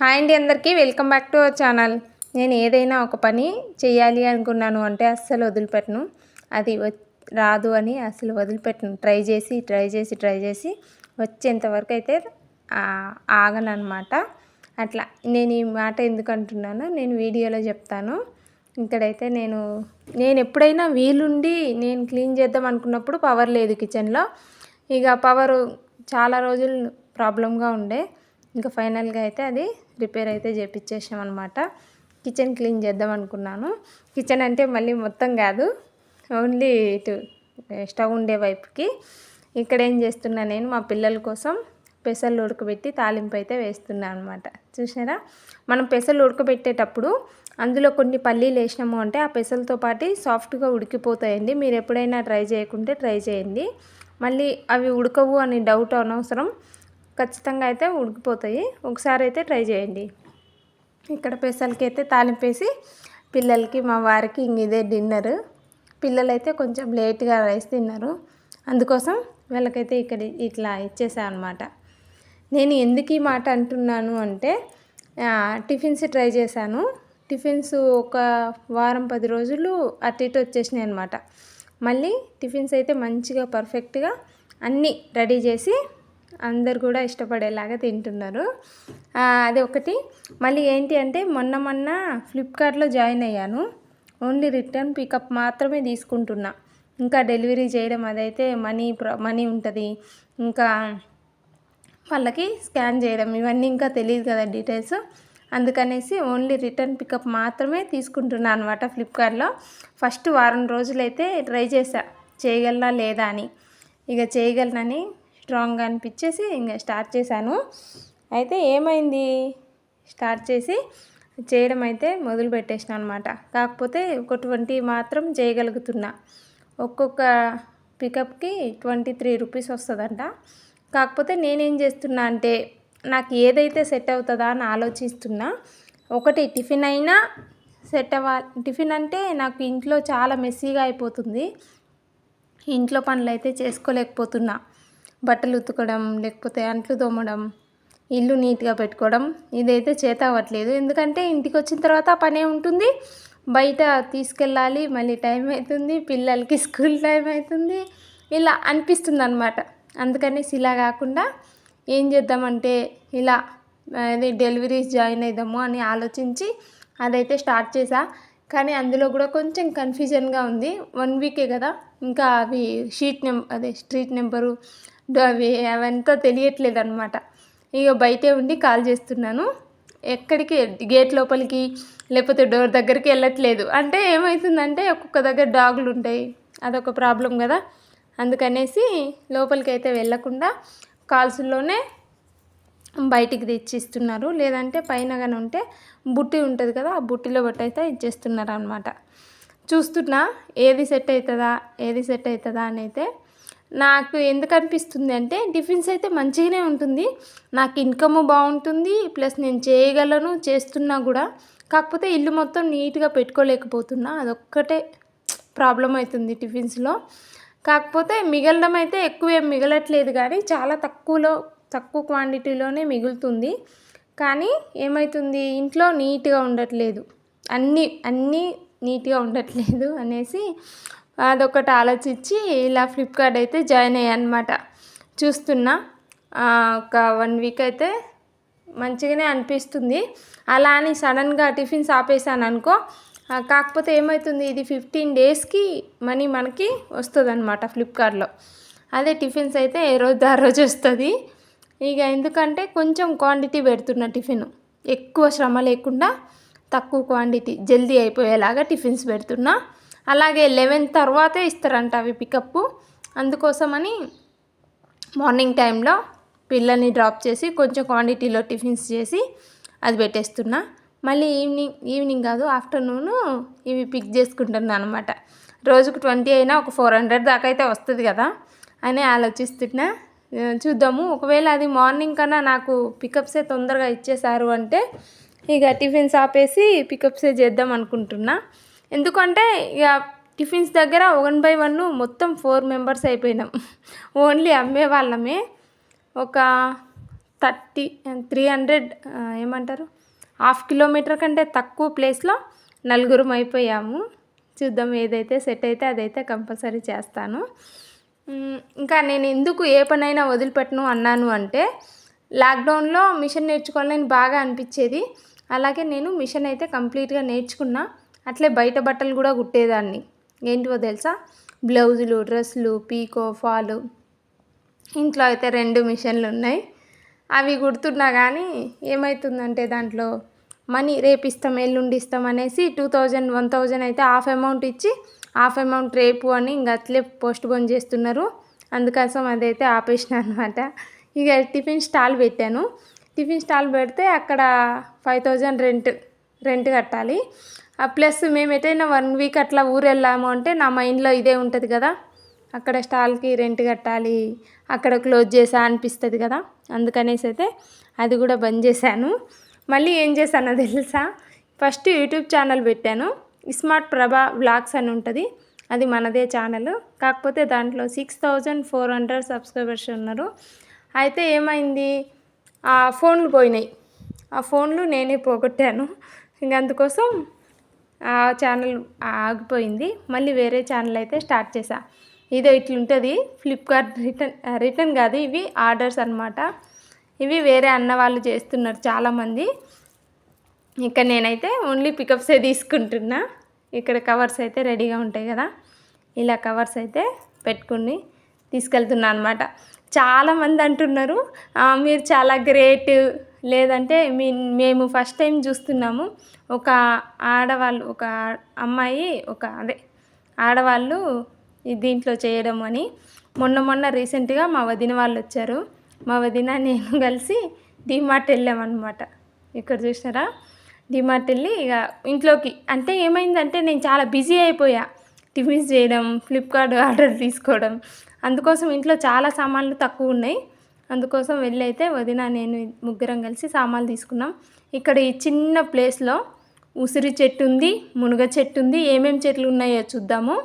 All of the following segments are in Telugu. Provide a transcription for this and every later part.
హాయ్ అండి అందరికీ welcome back to our channel. నేను ఏదైనా ఒక పని చేయాలి అనుకున్నాను అంటే అస్సలు వదిలిపెట్టను. అది రాదు అని అసలు వదిలిపెట్టను. ట్రై చేసి ట్రై చేసి ట్రై చేసి వచ్చేంతవరకు అయితే ఆగను అనమాట అట్లా నేను ఈ మాట ఎందుకు అంటున్నానో? నేను వీడియోలో చెప్తాను. ఇక్కడైతే నేను నేను ఎప్పుడైనా వీలుండి నేను క్లీన్ చేద్దాం అనుకున్నప్పుడు పవర్ లేదు కిచెన్లో. ఇక పవర్ చాలా రోజులు ప్రాబ్లంగా ఉండే. ఇంకా ఫైనల్గా అయితే అది రిపేర్ అయితే చేపించేసాం అనమాట కిచెన్ క్లీన్ చేద్దాం అనుకున్నాను. కిచెన్ అంటే మళ్ళీ మొత్తం కాదు ఓన్లీ ఇటు స్టవ్ ఉండే వైపుకి. ఇక్కడ ఏం చేస్తున్నా నేను మా పిల్లల కోసం పెసలు ఉడకబెట్టి తాలింపు అయితే వేస్తున్నాను అనమాట చూసారా మనం పెసలు ఉడకబెట్టేటప్పుడు అందులో కొన్ని పల్లీలు వేసినాము అంటే ఆ పెసలతో పాటు సాఫ్ట్గా ఉడికిపోతాయండి. మీరు ఎప్పుడైనా ట్రై చేయకుంటే ట్రై చేయండి. మళ్ళీ అవి ఉడకవు అని డౌట్ అనవసరం. ఖచ్చితంగా అయితే ఉడికిపోతాయి. ఒకసారి అయితే ట్రై చేయండి. ఇక్కడ పెసలకి అయితే తాలింపేసి పిల్లలకి మా వారికి ఇంక ఇదే డిన్నర్. పిల్లలైతే కొంచెం లేట్గా రైస్ తిన్నారు. అందుకోసం వీళ్ళకైతే ఇక్కడ ఇట్లా ఇచ్చేసాను అనమాట నేను ఎందుకు ఈ మాట అంటున్నాను అంటే టిఫిన్స్ ట్రై చేశాను. టిఫిన్స్ ఒక వారం పది రోజులు అటు ఇటు వచ్చేసినాయి అనమాట మళ్ళీ టిఫిన్స్ అయితే మంచిగా పర్ఫెక్ట్గా అన్నీ రెడీ చేసి అందరు కూడా ఇష్టపడేలాగా తింటున్నారు. అది ఒకటి. మళ్ళీ ఏంటి అంటే మొన్న మొన్న ఫ్లిప్కార్ట్లో జాయిన్ అయ్యాను. ఓన్లీ రిటర్న్ పికప్ మాత్రమే తీసుకుంటున్నా. ఇంకా డెలివరీ చేయడం అదైతే మనీ మనీ ఉంటుంది. ఇంకా వాళ్ళకి స్కాన్ చేయడం ఇవన్నీ ఇంకా తెలియదు కదా డీటెయిల్స్ అందుకనేసి ఓన్లీ రిటర్న్ పికప్ మాత్రమే తీసుకుంటున్నాను అనమాట ఫ్లిప్కార్ట్లో ఫస్ట్ వారం రోజులైతే ట్రై చేశా. చేయగలనా లేదా అని. ఇక చేయగలనని స్ట్రాంగ్గా అనిపించేసి ఇంకా స్టార్ట్ చేశాను. అయితే ఏమైంది? స్టార్ట్ చేసి చేయడం అయితే మొదలు పెట్టేసిన అనమాట కాకపోతే ఒక ట్వంటీ మాత్రం చేయగలుగుతున్నా. ఒక్కొక్క పికప్కి ట్వంటీ త్రీ రూపీస్ వస్తుందంట. కాకపోతే నేనేం చేస్తున్నా అంటే నాకు ఏదైతే సెట్ అవుతుందా అని ఆలోచిస్తున్నా. ఒకటి టిఫిన్ అయినా సెట్ అవ్వాలి టిఫిన్ అంటే నాకు ఇంట్లో చాలా మెస్సీగా అయిపోతుంది. ఇంట్లో పనులు అయితే చేసుకోలేకపోతున్నా. బట్టలు ఉతకడం లేకపోతే అంట్లు తోమడం ఇల్లు నీట్గా పెట్టుకోవడం ఇదైతే చేత అవ్వట్లేదు. ఎందుకంటే ఇంటికి వచ్చిన తర్వాత పనే ఉంటుంది. బయట తీసుకెళ్ళాలి మళ్ళీ టైం అవుతుంది పిల్లలకి స్కూల్ టైం అవుతుంది ఇలా అనిపిస్తుంది అనమాట అందుకనేసి ఇలా కాకుండా ఏం చేద్దామంటే ఇలా అదే డెలివరీస్ జాయిన్ అవుదాము అని ఆలోచించి అదైతే స్టార్ట్ చేసా. కానీ అందులో కూడా కొంచెం కన్ఫ్యూజన్గా ఉంది. వన్ వీకే కదా. ఇంకా అవి షీట్ నెం అదే స్ట్రీట్ నెంబరు అవి అవంతా తెలియట్లేదు అనమాట ఇక బయటే ఉండి కాల్ చేస్తున్నాను. ఎక్కడికి? గేట్ లోపలికి? లేకపోతే డోర్ దగ్గరికి వెళ్ళట్లేదు. అంటే ఏమవుతుందంటే ఒక్కొక్క దగ్గర డాగులు ఉంటాయి. అదొక ప్రాబ్లం కదా. అందుకనేసి లోపలికి అయితే వెళ్ళకుండా కాల్స్లోనే బయటికి తెచ్చిస్తున్నారు. లేదంటే పైన కానీ ఉంటే బుట్టి ఉంటుంది కదా ఆ బుట్టిలో బట్టి అయితే ఇచ్చేస్తున్నారు అనమాట చూస్తున్నా ఏది సెట్ అవుతుందా? ఏది సెట్ అవుతుందా? అని అయితే నాకు ఎందుకు అనిపిస్తుంది అంటే టిఫిన్స్ అయితే మంచిగానే ఉంటుంది. నాకు ఇన్కమ్ బాగుంటుంది. ప్లస్ నేను చేయగలను చేస్తున్నా కూడా. కాకపోతే ఇల్లు మొత్తం నీట్గా పెట్టుకోలేకపోతున్నా. అదొక్కటే ప్రాబ్లం అవుతుంది టిఫిన్స్లో. కాకపోతే మిగలడం అయితే ఎక్కువ ఏం మిగలట్లేదు కానీ చాలా తక్కువలో తక్కువ క్వాంటిటీలోనే మిగులుతుంది. కానీ ఏమవుతుంది ఇంట్లో నీట్గా ఉండట్లేదు. అన్నీ అన్నీ నీట్గా ఉండట్లేదు అనేసి అదొకటి ఆలోచించి ఇలా ఫ్లిప్కార్ట్ అయితే జాయిన్ అయ్యానమాట చూస్తున్నా. ఒక వన్ వీక్ అయితే మంచిగానే అనిపిస్తుంది. అలా అని సడన్గా టిఫిన్స్ ఆపేసాను అనుకో కాకపోతే ఏమవుతుంది ఇది ఫిఫ్టీన్ డేస్కి మనీ మనకి వస్తుంది అనమాట ఫ్లిప్కార్ట్లో అదే టిఫిన్స్ అయితే ఏ రోజు ఆ రోజు వస్తుంది. ఇక ఎందుకంటే కొంచెం క్వాంటిటీ పెడుతున్న టిఫిన్. ఎక్కువ శ్రమ లేకుండా తక్కువ క్వాంటిటీ జల్దీ అయిపోయేలాగా టిఫిన్స్ పెడుతున్నా. అలాగే లెవెన్ తర్వాతే ఇస్తారంట అవి పికప్ అందుకోసమని మార్నింగ్ టైంలో పిల్లల్ని డ్రాప్ చేసి కొంచెం క్వాంటిటీలో టిఫిన్స్ చేసి అది పెట్టేస్తున్నా. మళ్ళీ ఈవినింగ్ ఈవినింగ్ కాదు ఆఫ్టర్నూన్ ఇవి పిక్ చేసుకుంటున్నాను అనమాట రోజుకు ట్వంటీ అయినా ఒక ఫోర్ హండ్రెడ్ దాకా అయితే వస్తుంది కదా అని ఆలోచిస్తున్నా. చూద్దాము. ఒకవేళ అది మార్నింగ్ కన్నా నాకు పికప్సే తొందరగా ఇచ్చేసారు అంటే ఇక టిఫిన్స్ ఆపేసి పికప్సే చేద్దాం అనుకుంటున్నా. ఎందుకంటే ఇక టిఫిన్స్ దగ్గర వన్ బై వన్ మొత్తం ఫోర్ మెంబర్స్ అయిపోయినాం. ఓన్లీ అమ్మే వాళ్ళమే. ఒక థర్టీ త్రీ హండ్రెడ్ ఏమంటారు? హాఫ్ కిలోమీటర్ కంటే తక్కువ ప్లేస్లో నలుగురం అయిపోయాము. చూద్దాం ఏదైతే సెట్ అయితే అదైతే కంపల్సరీ చేస్తాను. ఇంకా నేను ఎందుకు ఏ పనైనా వదిలిపెట్టను అన్నాను అంటే లాక్డౌన్లో మిషన్ నేర్చుకోవాలని బాగా అనిపించేది. అలాగే నేను మిషన్ అయితే కంప్లీట్గా నేర్చుకున్నా. అట్లే బయట బట్టలు కూడా కుట్టేదాన్ని. ఏంటివో తెలుసా? బ్లౌజులు డ్రెస్సులు పీకో ఫాలు ఇంట్లో అయితే రెండు మిషన్లు ఉన్నాయి. అవి కుడుతున్నా కానీ ఏమవుతుందంటే దాంట్లో మనీ రేపు ఇస్తాం ఎల్లుండి ఇస్తాం అనేసి టూ థౌజండ్ వన్ థౌజండ్ అయితే హాఫ్ అమౌంట్ ఇచ్చి హాఫ్ అమౌంట్ రేపు అని ఇంక అట్లే పోస్ట్ పోన్ చేస్తున్నారు. అందుకోసం అదైతే ఆపేసిన అనమాట ఇక టిఫిన్ స్టాల్ పెట్టాను. టిఫిన్ స్టాల్ పెడితే అక్కడ ఫైవ్ థౌజండ్ రెంట్ రెంట్ కట్టాలి. ప్లస్ మేము ఎటైనా వన్ వీక్ అట్లా ఊరు వెళ్ళాము అంటే నా మైండ్లో ఇదే ఉంటుంది కదా. అక్కడ స్టాల్కి రెంట్ కట్టాలి అక్కడ క్లోజ్ చేసా అనిపిస్తుంది కదా. అందుకనేసి అయితే అది కూడా బంద్ చేశాను. మళ్ళీ ఏం చేశానో తెలుసా? ఫస్ట్ యూట్యూబ్ ఛానల్ పెట్టాను. స్మార్ట్ ప్రభా వ్లాగ్స్ అని ఉంటుంది. అది మనదే ఛానల్ కాకపోతే దాంట్లో six thousand four hundred subscribers ఉన్నారు. అయితే ఏమైంది? ఆ ఫోన్లు పోయినాయి. ఆ ఫోన్లు నేనే పోగొట్టాను. ఇంక అందుకోసం ఆ ఛానల్ ఆగిపోయింది. మళ్ళీ వేరే ఛానల్ అయితే స్టార్ట్ చేశా. ఇదో ఇట్లుంటుంది. ఫ్లిప్కార్ట్ రిటర్న్ రిటర్న్ కాదు ఇవి ఆర్డర్స్ అన్నమాట. ఇవి వేరే అన్న వాళ్ళు చేస్తున్నారు చాలామంది. ఇక్కడ నేనైతే ఓన్లీ పికప్సే తీసుకుంటున్నా. ఇక్కడ కవర్స్ అయితే రెడీగా ఉంటాయి కదా. ఇలా కవర్స్ అయితే పెట్టుకుని తీసుకెళ్తున్నా అనమాట చాలామంది అంటున్నారు మీరు చాలా గ్రేట్ లేదంటే మీ మేము ఫస్ట్ టైం చూస్తున్నాము. ఒక ఆడవాళ్ళు ఒక అమ్మాయి ఒక అదే ఆడవాళ్ళు దీంట్లో చేయడం అని. మొన్న మొన్న రీసెంట్గా మా వదిన వాళ్ళు వచ్చారు. మా వదిన నేను కలిసి డిమార్ట్ వెళ్ళామన్నమాట ఇక్కడ చూసినారా? డిమార్ట్ వెళ్ళి ఇక ఇంట్లోకి అంటే ఏమైందంటే నేను చాలా బిజీ అయిపోయా. టిఫిన్స్ చేయడం ఫ్లిప్కార్ట్ ఆర్డర్ తీసుకోవడం. అందుకోసం ఇంట్లో చాలా సామాన్లు తక్కువ ఉన్నాయి. అందుకోసం వెళ్ళి అయితే వదిన నేను ముగ్గురం కలిసి సామాన్లు తీసుకున్నాం. ఇక్కడ ఈ చిన్న ప్లేస్లో ఉసిరి చెట్టు ఉంది మునగ చెట్టు ఉంది ఏమేమి చెట్లు ఉన్నాయో చూద్దాము.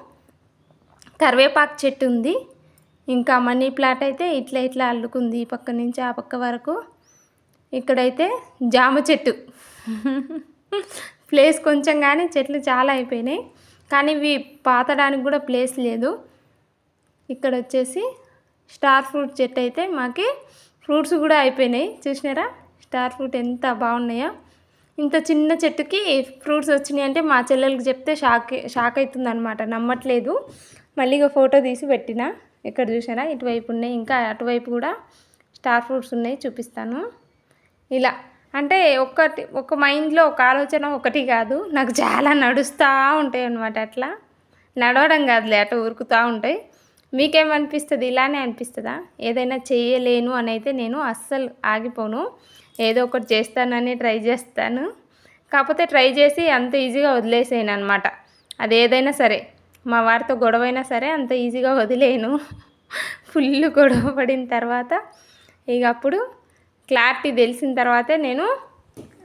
కరివేపాకు చెట్టు ఉంది ఇంకా మనీ ప్లాట్ అయితే ఇట్లా ఇట్లా అల్లుకుంది ఈ పక్క నుంచి ఆ పక్క వరకు. ఇక్కడైతే జామ చెట్టు. ప్లేస్ కొంచెం కానీ చెట్లు చాలా అయిపోయినాయి కానీ ఇవి పాతడానికి కూడా ప్లేస్ లేదు. ఇక్కడ వచ్చేసి స్టార్ ఫ్రూట్ చెట్టు అయితే మాకి ఫ్రూట్స్ కూడా అయిపోయినాయి. చూసినారా? స్టార్ ఫ్రూట్ ఎంత బాగున్నాయో. ఇంత చిన్న చెట్టుకి ఫ్రూట్స్ వచ్చినాయి అంటే మా చెల్లెలకి చెప్తే షాక్ షాక్ అవుతుంది అనమాట నమ్మట్లేదు. మళ్ళీ ఇక ఫోటో తీసి పెట్టిన. ఇక్కడ చూసారా ఇటువైపు ఉన్నాయి. ఇంకా అటువైపు కూడా స్టార్ ఫ్రూట్స్ ఉన్నాయి. చూపిస్తాను. ఇలా. అంటే ఒక్కటి ఒక మైండ్లో ఒక ఆలోచన ఒకటి కాదు. నాకు చాలా నడుస్తూ ఉంటాయి అనమాట అట్లా. నడవడం కాదులే. అట్లా ఉరుకుతూ ఉంటాయి. మీకేమనిపిస్తుంది? ఇలానే అనిపిస్తుందా? ఏదైనా చేయలేను అని అయితే నేను అస్సలు ఆగిపోను. ఏదో ఒకటి చేస్తానని ట్రై చేస్తాను. కాకపోతే ట్రై చేసి అంత ఈజీగా వదిలేసేయను అనమాట అది ఏదైనా సరే. మా వారితో గొడవైనా సరే అంత ఈజీగా వదిలేను ఫుల్ గొడవ పడిన తర్వాత ఇక అప్పుడు క్లారిటీ తెలిసిన తర్వాతే నేను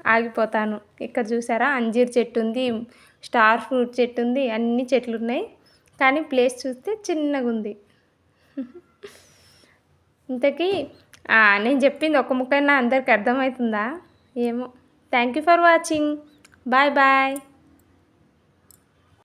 ఆగిపోతాను. ఇక్కడ చూసారా? అంజీర్ చెట్టు ఉంది స్టార్ ఫ్రూట్ చెట్టు ఉంది అన్ని చెట్లు ఉన్నాయి కానీ ప్లేస్ చూస్తే చిన్నగా ఉంది. ఇంతకీ నేను చెప్పింది ఒక ముక్కైనా అందరికి అర్థమవుతుందా? ఏమో. Thank you for watching bye bye